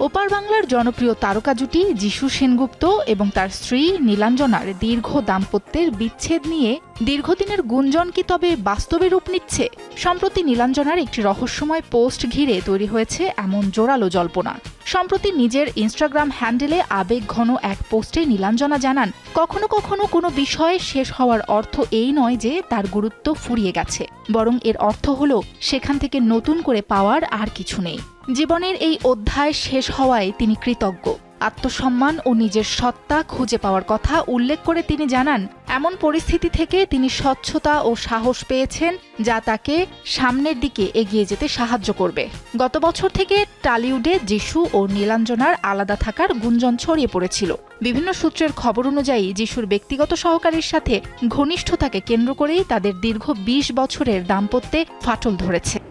ওপার বাংলার জনপ্রিয় তারকা জুটি যিশু সেনগুপ্ত এবং তার স্ত্রী নীলাঞ্জনার দীর্ঘ দাম্পত্যের বিচ্ছেদ নিয়ে দীর্ঘদিনের গুঞ্জন কি তবে বাস্তবে রূপ নিচ্ছে? সম্প্রতি নীলাঞ্জনার একটি রহস্যময় পোস্ট ঘিরে তৈরি হয়েছে এমন জোরালো জল্পনা। সম্প্রতি নিজের ইনস্টাগ্রাম হ্যান্ডেলে আবেগ ঘন এক পোস্টে নীলাঞ্জনা জানান, কখনো কখনো কোনো বিষয়ে শেষ হওয়ার অর্থ এই নয় যে তার গুরুত্ব ফুরিয়ে গেছে, বরং এর অর্থ হল সেখান থেকে নতুন করে পাওয়ার আর কিছু নেই। জীবনের এই অধ্যায় শেষ হওয়ায় তিনি কৃতজ্ঞ। আত্মসম্মান ও নিজের সত্তা খুঁজে পাওয়ার কথা উল্লেখ করে তিনি জানান, এমন পরিস্থিতি থেকে তিনি স্বচ্ছতা ও সাহস পেয়েছেন যা তাকে সামনের দিকে এগিয়ে যেতে সাহায্য করবে। গত বছর থেকে টালিউডে যিশু ও নীলাঞ্জনার আলাদা থাকার গুঞ্জন ছড়িয়ে পড়েছিল। বিভিন্ন সূত্রের খবর অনুযায়ী, যিশুর ব্যক্তিগত সহকারীর সাথে ঘনিষ্ঠতাকে কেন্দ্র করেই তাদের দীর্ঘ বিশ বছরের দাম্পত্যে ফাটল ধরেছে।